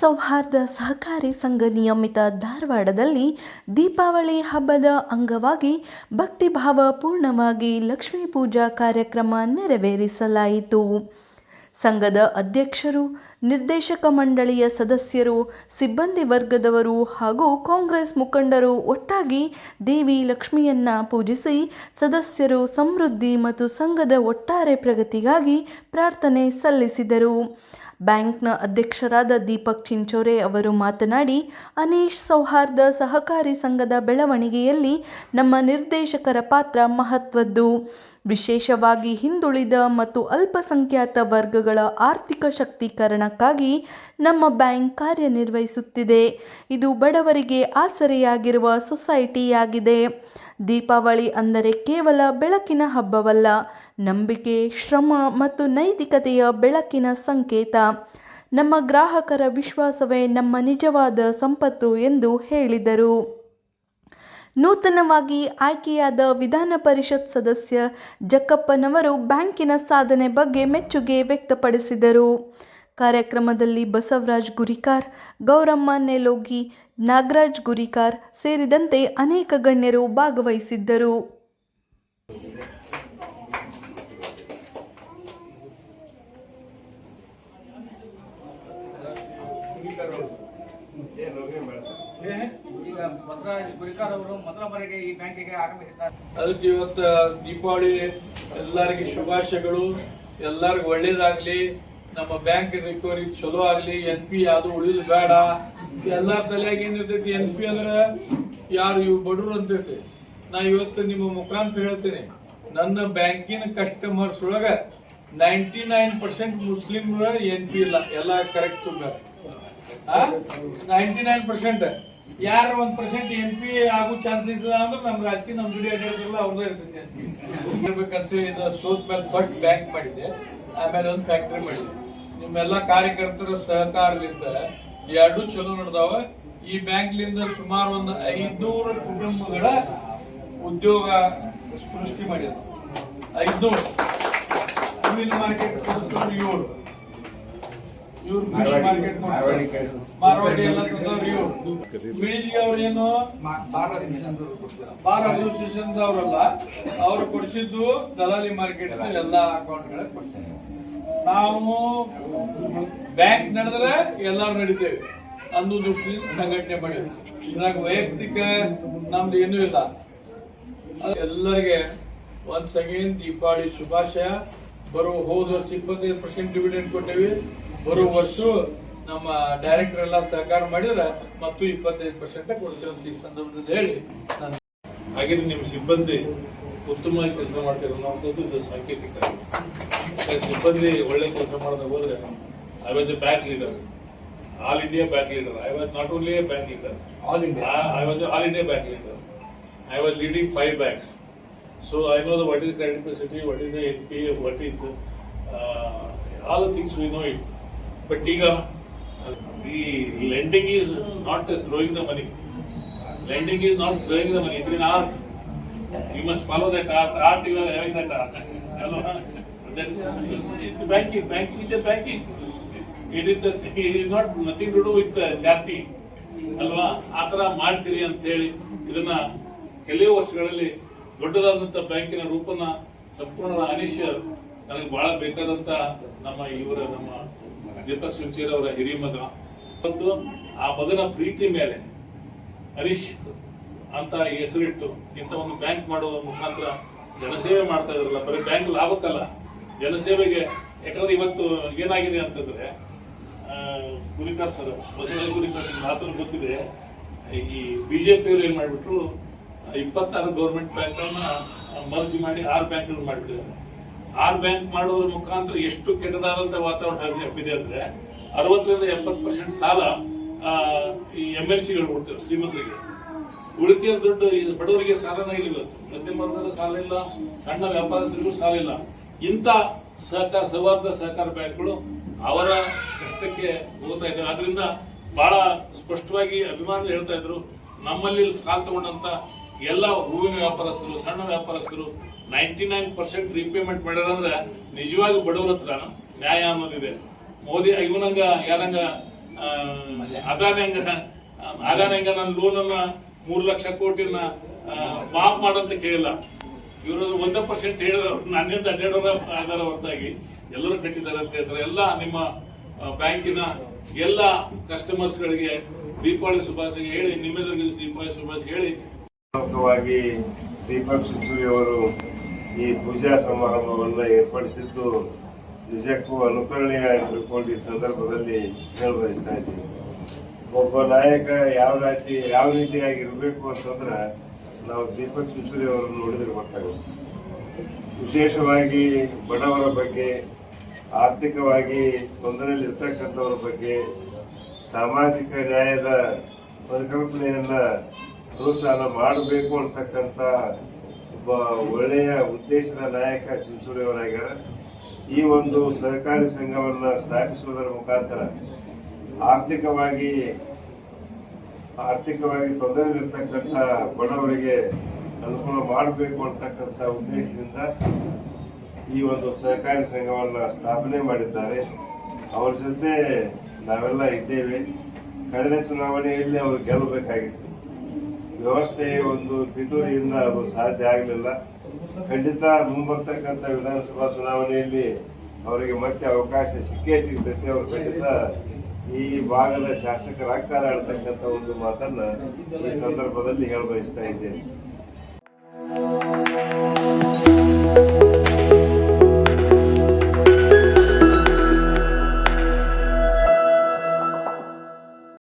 ಸೌಹಾರ್ದ ಸಹಕಾರಿ ಸಂಘ ನಿಯಮಿತ ಧಾರವಾಡದಲ್ಲಿ ದೀಪಾವಳಿ ಹಬ್ಬದ ಅಂಗವಾಗಿ ಭಕ್ತಿಭಾವ ಪೂರ್ಣವಾಗಿ ಲಕ್ಷ್ಮೀ ಪೂಜಾ ಕಾರ್ಯಕ್ರಮ ನೆರವೇರಿಸಲಾಯಿತು. ಸಂಘದ ಅಧ್ಯಕ್ಷರು, ನಿರ್ದೇಶಕ ಮಂಡಳಿಯ ಸದಸ್ಯರು, ಸಿಬ್ಬಂದಿ ವರ್ಗದವರು ಹಾಗೂ ಕಾಂಗ್ರೆಸ್ ಮುಖಂಡರು ಒಟ್ಟಾಗಿ ದೇವಿ ಲಕ್ಷ್ಮಿಯನ್ನ ಪೂಜಿಸಿ ಸದಸ್ಯರು ಸಮೃದ್ಧಿ ಮತ್ತು ಸಂಘದ ಒಟ್ಟಾರೆ ಪ್ರಗತಿಗಾಗಿ ಪ್ರಾರ್ಥನೆ ಸಲ್ಲಿಸಿದರು. ಬ್ಯಾಂಕ್ನ ಅಧ್ಯಕ್ಷರಾದ ದೀಪಕ್ ಚಿಂಚೋರೆ ಅವರು ಮಾತನಾಡಿ, ಅನೀಶ್ ಸೌಹಾರ್ದ ಸಹಕಾರಿ ಸಂಘದ ಬೆಳವಣಿಗೆಯಲ್ಲಿ ನಮ್ಮ ನಿರ್ದೇಶಕರ ಪಾತ್ರ ಮಹತ್ವದ್ದು. ವಿಶೇಷವಾಗಿ ಹಿಂದುಳಿದ ಮತ್ತು ಅಲ್ಪಸಂಖ್ಯಾತ ವರ್ಗಗಳ ಆರ್ಥಿಕ ಶಕ್ತೀಕರಣಕ್ಕಾಗಿ ನಮ್ಮ ಬ್ಯಾಂಕ್ ಕಾರ್ಯನಿರ್ವಹಿಸುತ್ತಿದೆ. ಇದು ಬಡವರಿಗೆ ಆಸರೆಯಾಗಿರುವ ಸೊಸೈಟಿಯಾಗಿದೆ. ದೀಪಾವಳಿ ಅಂದರೆ ಕೇವಲ ಬೆಳಕಿನ ಹಬ್ಬವಲ್ಲ, ನಂಬಿಕೆ, ಶ್ರಮ ಮತ್ತು ನೈತಿಕತೆಯ ಬೆಳಕಿನ ಸಂಕೇತ. ನಮ್ಮ ಗ್ರಾಹಕರ ವಿಶ್ವಾಸವೇ ನಮ್ಮ ನಿಜವಾದ ಸಂಪತ್ತು ಎಂದು ಹೇಳಿದರು. ನೂತನವಾಗಿ ಆಯ್ಕೆಯಾದ ವಿಧಾನ ಪರಿಷತ್ ಸದಸ್ಯ ಜಕ್ಕಪ್ಪನವರು ಬ್ಯಾಂಕಿನ ಸಾಧನೆ ಬಗ್ಗೆ ಮೆಚ್ಚುಗೆ ವ್ಯಕ್ತಪಡಿಸಿದರು. ಕಾರ್ಯಕ್ರಮದಲ್ಲಿ ಬಸವರಾಜ್ ಗುರಿಕಾರ್, ಗೌರಮ್ಮ ನೆಲೋಗಿ ನಾಗರಾಜ್ ಗುರಿಕಾರ್ ಸೇರಿದಂತೆ ಅನೇಕ ಗಣ್ಯರು ಭಾಗವಹಿಸಿದ್ದರು. ಅದಕ್ಕೆ ಇವತ್ತು ದೀಪಾವಳಿ ಎಲ್ಲರಿಗೂ ಶುಭಾಶಯಗಳು. ಎಲ್ಲರಿಗೂ ಒಳ್ಳೇದಾಗ್ಲಿ. ನಮ್ಮ ಬ್ಯಾಂಕ್ ರಿಕವರಿ ಚಲೋ ಆಗಲಿ. ಎನ್ ಪಿ ಯಾವುದು ಉಳಿದು ಬೇಡ. ಎಲ್ಲರ ತಲೆಯಾಗ ಏನಿರ್ತೈತಿ ಎನ್ ಪಿ ಅಂದ್ರೆ ಯಾರು ಇವ್ ಅಂತ ಇರ್ತೈತಿ ನಾ ಇವತ್ತು ನಿಮ್ಮ ಮುಖಾಂತರ ಹೇಳ್ತೀನಿ. ನನ್ನ ಬ್ಯಾಂಕಿನ ಕಸ್ಟಮರ್ಸ್ ಒಳಗ ninety nine percent Muslim N P ಇಲ್ಲ. ಎಲ್ಲ ಕರೆಕ್ಟ್ ನೈಂಟಿ ನೈನ್ ಪರ್ಸೆಂಟ್ ಯಾರು ಒಂದ್ ಪರ್ಸೆಂಟ್ ಎನ್ ಪಿ ಆಗೋ ಚಾನ್ಸ್ ಇರ್ತದ ಅಂದ್ರೆ ನಮ್ ರಾಜಕೀಯ, ನಮ್ ದುಡಿ ಅಡ್ಡಾಡ್ತಾರಲ್ಲ ಅವ್ರದೇ ಇರ್ತೈತಿ ಎನ್ ಪಿ ಇದು ಸೋತ್ ಮೇಲೆ ಫಸ್ಟ್ ಬ್ಯಾಂಕ್ ಮಾಡಿದೆ ಆಮೇಲೆ ಒಂದು ಫ್ಯಾಕ್ಟ್ರಿ ಮಾಡಿದೆ ನಿಮ್ಮೆಲ್ಲ ಕಾರ್ಯಕರ್ತರ ಸಹಕಾರದಿಂದ ಎರಡು ಚಲೋ ನಡೆದಾವ. ಈ ಬ್ಯಾಂಕ್ಲಿಂದ ಸುಮಾರು ಒಂದು ಐದ್ನೂರು ಕುಟುಂಬಗಳ ಉದ್ಯೋಗ ಸೃಷ್ಟಿ ಮಾಡಿದ್ರು. ಐದ್ನೂರು. ಹೂವಿನ ಮಾರ್ಕೆಟ್ ಇವರು ಇವ್ರು ಫಿಶ್ ಮಾರ್ಕೆಟ್ ಮಾರವಾಡಿ ಎಲ್ಲ ತಂದವ್ರು ಇವ್ರು. ಬೀಳಿಗೆ ಅವ್ರೇನು? ಬಾರ್ ಅಸೋಸಿಯೇಷನ್ಸ್ ಅವರಲ್ಲ ಅವ್ರು ಕೊಡಿಸಿದ್ದು ದಲಾಲಿ ಮಾರ್ಕೆಟ್ ಎಲ್ಲ ಅಕೌಂಟ್ಗಳಿಗೆ ಕೊಡ್ತಾರೆ ನಾವು ಬ್ಯಾಂಕ್ ನಡೆದ್ರೆ ಎಲ್ಲರೂ ನಡೀತೇವೆ. ಅಂದು ದೃಷ್ಟಿಯಿಂದ ಸಂಘಟನೆ ಮಾಡಿದ್ವಿ. ಇದ್ರಾಗ ವೈಯಕ್ತಿಕ ನಮ್ದು ಏನೂ ಇಲ್ಲ. ಎಲ್ಲರಿಗೆ ಒಂದು ಅಗೇನ್ ದೀಪಾವಳಿ ಶುಭಾಶಯ. ಬರುವ ಹೋದ ವರ್ಷ ಇಪ್ಪತ್ತೈದು ಪರ್ಸೆಂಟ್ ಡಿವಿಡೆಂಡ್ ಕೊಟ್ಟೇವಿ. ಬರುವ ವರ್ಷ ನಮ್ಮ ಡೈರೆಕ್ಟರ್ ಎಲ್ಲ ಸಹಕಾರ ಮಾಡಿದ್ರೆ ಮತ್ತು ಇಪ್ಪತ್ತೈದು ಪರ್ಸೆಂಟ್ ಕೊಡ್ತೇವೆ ಅಂತ ಈ ಸಂದರ್ಭದಲ್ಲಿ ಹೇಳಿ. ನಾನು ಹಾಗೆ ನಿಮ್ಮ ಸಿಬ್ಬಂದಿ ಉತ್ತಮವಾಗಿ ಕೆಲಸ ಮಾಡ್ತಾರೆ ಅನ್ನೋವಂಥದ್ದು ಇದು ಸಾಂಕೇತಿಕ. ಸಿಬ್ಬಂದಿ ಒಳ್ಳೆ ಕೆಲಸ ಮಾಡೋದಾಗ ಹೋದ್ರೆ I was a bank leader all India bank leader I was not only a bank leader all India I was all India bank leader I was leading five banks so I know the what is credibility what is the N P what is all the things we know it but ಈಗ ಈ lending is not throwing the money lending is not throwing the money it in art. You must follow that art, art you are having that. Hello? That, banking, banking is banking. It is it is not nothing to do with the charity. ಅಲ್ವಾ ಆ ಥರ ಮಾಡ್ತೀರಿ ಅಂತ ಹೇಳಿ ಇದನ್ನ ಕೆಲವೇ ವರ್ಷಗಳಲ್ಲಿ ದೊಡ್ಡದಾದಂತ ಬ್ಯಾಂಕಿನ ರೂಪನ ಸಂಪೂರ್ಣ ಅನಿಶ್ ನನಗೆ ಬಹಳ ಬೇಕಾದಂತ ನಮ್ಮ ಇವರ ನಮ್ಮ ದೀಪಕ್ ಸಿಂಚೇರ್ ಅವರ ಹಿರಿಯ ಮಗ ಮತ್ತು ಆ ಮಗನ ಪ್ರೀತಿ ಮೇಲೆ ಹರೀಶ್ ಅಂತ ಹೆಸರಿಟ್ಟು ಇಂಥ ಒಂದು ಬ್ಯಾಂಕ್ ಮಾಡುವ ಮುಖಾಂತರ ಜನಸೇವೆ ಮಾಡ್ತಾ ಇದ್ರಲ್ಲ, ಬರೀ ಬ್ಯಾಂಕ್ ಲಾಭಕ್ಕಲ್ಲ, ಜನಸೇವೆಗೆ, ಯಾಕಂದ್ರೆ ಇವತ್ತು ಏನಾಗಿದೆ ಅಂತಂದ್ರೆ ಗುರಿಕಾರ್ ಸರ್, ಬಸವರಾಜ ಗುರಿಕಾರ್ ಮಾತ್ರ ಗೊತ್ತಿದೆ, ಈ ಬಿಜೆಪಿ ಅವರು ಏನು ಮಾಡ್ಬಿಟ್ರು, ಇಪ್ಪತ್ತಾರು ಗೌರ್ಮೆಂಟ್ ಬ್ಯಾಂಕ್ಗಳನ್ನ ಮರ್ಜ್ ಮಾಡಿ ಆರು ಬ್ಯಾಂಕ್ಗಳು ಮಾಡಿಬಿಟ್ಟಿದ್ದಾರೆ. ಆರು ಬ್ಯಾಂಕ್ ಮಾಡೋದ್ರ ಮುಖಾಂತರ ಎಷ್ಟು ಕೆಟ್ಟದಾದಂತ ವಾತಾವರಣ ಹಬ್ಬಿದೆ ಅಂದ್ರೆ, ಅರವತ್ತರಿಂದ ಎಪ್ಪತ್ತು ಪರ್ಸೆಂಟ್ ಸಾಲ ಈ ಎಂ ಎಲ್ ಸಿಗಳು ಕೊಡ್ತೇವೆ ಶ್ರೀಮಂತರಿಗೆ. ಉಳಿಕೆಯ ದುಡ್ಡು ಬಡವರಿಗೆ ಸಾಲನೇ ಇಲ್ಲ ಇವತ್ತು ಮಧ್ಯಮ ವರ್ಗದ ಸಾಲ ಇಲ್ಲ, ಸಣ್ಣ ವ್ಯಾಪಾರಸ್ಥರಿಗೂ ಸಾಲ ಇಲ್ಲ. ಇಂಥ ಸಹಕಾರ, ಸೌಹಾರ್ದ ಸಹಕಾರ ಬ್ಯಾಂಕ್ಗಳು ಅವರ ಕಷ್ಟಕ್ಕೆ ಹೋಗ್ತಾ ಇದ್ದಾರೆ. ಆದ್ರಿಂದ ಬಹಳ ಸ್ಪಷ್ಟವಾಗಿ ಅಭಿಮಾನ ಹೇಳ್ತಾ ಇದ್ರು, ನಮ್ಮಲ್ಲಿ ಸಾಲ ತಗೊಂಡಂತ ಎಲ್ಲ ಹೂವಿನ ವ್ಯಾಪಾರಸ್ಥರು, ಸಣ್ಣ ವ್ಯಾಪಾರಸ್ಥರು ನೈಂಟಿ ನೈನ್ ಪರ್ಸೆಂಟ್ ರೀಪೇಮೆಂಟ್ ಮಾಡ್ಯಾರಂದ್ರೆ ನಿಜವಾಗಿ ಬಡವರ ಹತ್ರ ನ್ಯಾಯ ಅನ್ನೋದಿದೆ ಮೋದಿ ಇವನಂಗ, ಯಾರಂಗ ಅದಾನಿ ಹಂಗ ಅದಾನೆ ಹಂಗ ನನ್ನ ಲೋನನ್ನ ಮೂರು ಲಕ್ಷ ಕೋಟಿನ ಮಾಫ್ ಮಾಡಂತ ಕೇಳಿಲ್ಲ. ಇವರು ಒಂದೇ ಪರ್ಸೆಂಟ್ ಹೇಳಿದವರು ನನ್ನಿಂದ ಅಡ್ಡಾಡೋದ ಆಧಾರ ಹೊರತಾಗಿ ಎಲ್ಲರೂ ಕಟ್ಟಿದ್ದಾರೆ ಅಂತ ಹೇಳ್ತಾರೆ. ಎಲ್ಲ ನಿಮ್ಮ ಬ್ಯಾಂಕಿನ ಎಲ್ಲ ಕಸ್ಟಮರ್ಸ್ಗಳಿಗೆ ದೀಪಾವಳಿ ಶುಭಾಶಯ ಹೇಳಿ ನಿಮ್ಮೆಲ್ಲರಿಗೂ ದೀಪಾವಳಿ ಶುಭಾಶಯ ಹೇಳಿ. ದೀಪಕ್ ಸುತ್ತೂರಿ ಅವರು ಈ ಪೂಜಾ ಸಮಾರಂಭವನ್ನು ಏರ್ಪಡಿಸಿದ್ದು ನಿಜಕ್ಕೂ ಅನುಕರಣೀಯ ಸಂದರ್ಭದಲ್ಲಿ ಹೇಳಬಯಸ್ತಾ ಇದ್ದೀನಿ. ಒಬ್ಬ ನಾಯಕ ಯಾವ ರೀತಿ ಯಾವ ರೀತಿಯಾಗಿ ಇರಬೇಕು ಅಂತಂದ್ರೆ ನಾವು ದೀಪಕ್ ಚುಂಚುರಿ ಅವರನ್ನು ನೋಡಿದ್ರೆ ಗೊತ್ತಾಗುತ್ತೆ. ವಿಶೇಷವಾಗಿ ಬಡವರ ಬಗ್ಗೆ, ಆರ್ಥಿಕವಾಗಿ ತೊಂದರೆಯಲ್ಲಿ ಇರ್ತಕ್ಕಂಥವ್ರ ಬಗ್ಗೆ, ಸಾಮಾಜಿಕ ನ್ಯಾಯದ ಪರಿಕಲ್ಪನೆಯನ್ನ ಅನುಷ್ಠಾನ ಮಾಡಬೇಕು ಅಂತಕ್ಕಂಥ ಒಬ್ಬ ಒಳ್ಳೆಯ ಉದ್ದೇಶದ ನಾಯಕ ಚಿಂಚೋಳಿಯವರಾಗ್ಯಾರ ಈ ಒಂದು ಸಹಕಾರಿ ಸಂಘವನ್ನ ಸ್ಥಾಪಿಸುವುದರ ಮುಖಾಂತರ ಆರ್ಥಿಕವಾಗಿ ಆರ್ಥಿಕವಾಗಿ ತೊಂದರೆಯಲ್ಲಿರ್ತಕ್ಕಂಥ ಬಡವರಿಗೆ ಅನುಕೂಲ ಮಾಡಬೇಕು ಅಂತಕ್ಕಂಥ ಉದ್ದೇಶದಿಂದ ಈ ಒಂದು ಸಹಕಾರಿ ಸಂಘವನ್ನು ಸ್ಥಾಪನೆ ಮಾಡಿದ್ದಾರೆ. ಅವರ ಜೊತೆ ನಾವೆಲ್ಲ ಇದ್ದೇವೆ. ಕಳೆದ ಚುನಾವಣೆಯಲ್ಲಿ ಅವರು ಗೆಲ್ಲಬೇಕಾಗಿತ್ತು. ವ್ಯವಸ್ಥೆ ಒಂದು ಪಿತೂರಿಯಿಂದ ಅದು ಸಾಧ್ಯ ಆಗಲಿಲ್ಲ. ಖಂಡಿತ ಮುಂಬರ್ತಕ್ಕಂಥ ವಿಧಾನಸಭಾ ಚುನಾವಣೆಯಲ್ಲಿ ಅವರಿಗೆ ಮತ್ತೆ ಅವಕಾಶ ಸಿಕ್ಕೇ ಸಿಗ್ತೈತೆ. ಅವರು ಖಂಡಿತ ಈ ಭಾಗದ ಶಾಸಕರಾಗ್ತಾರೆ ಆಡ್ತಕ್ಕಂಥ ಒಂದು ಮಾತನ್ನ ಈ ಸಂದರ್ಭದಲ್ಲಿ ಹೇಳ ಬಯಸ್ತಾ ಇದ್ದೇನೆ.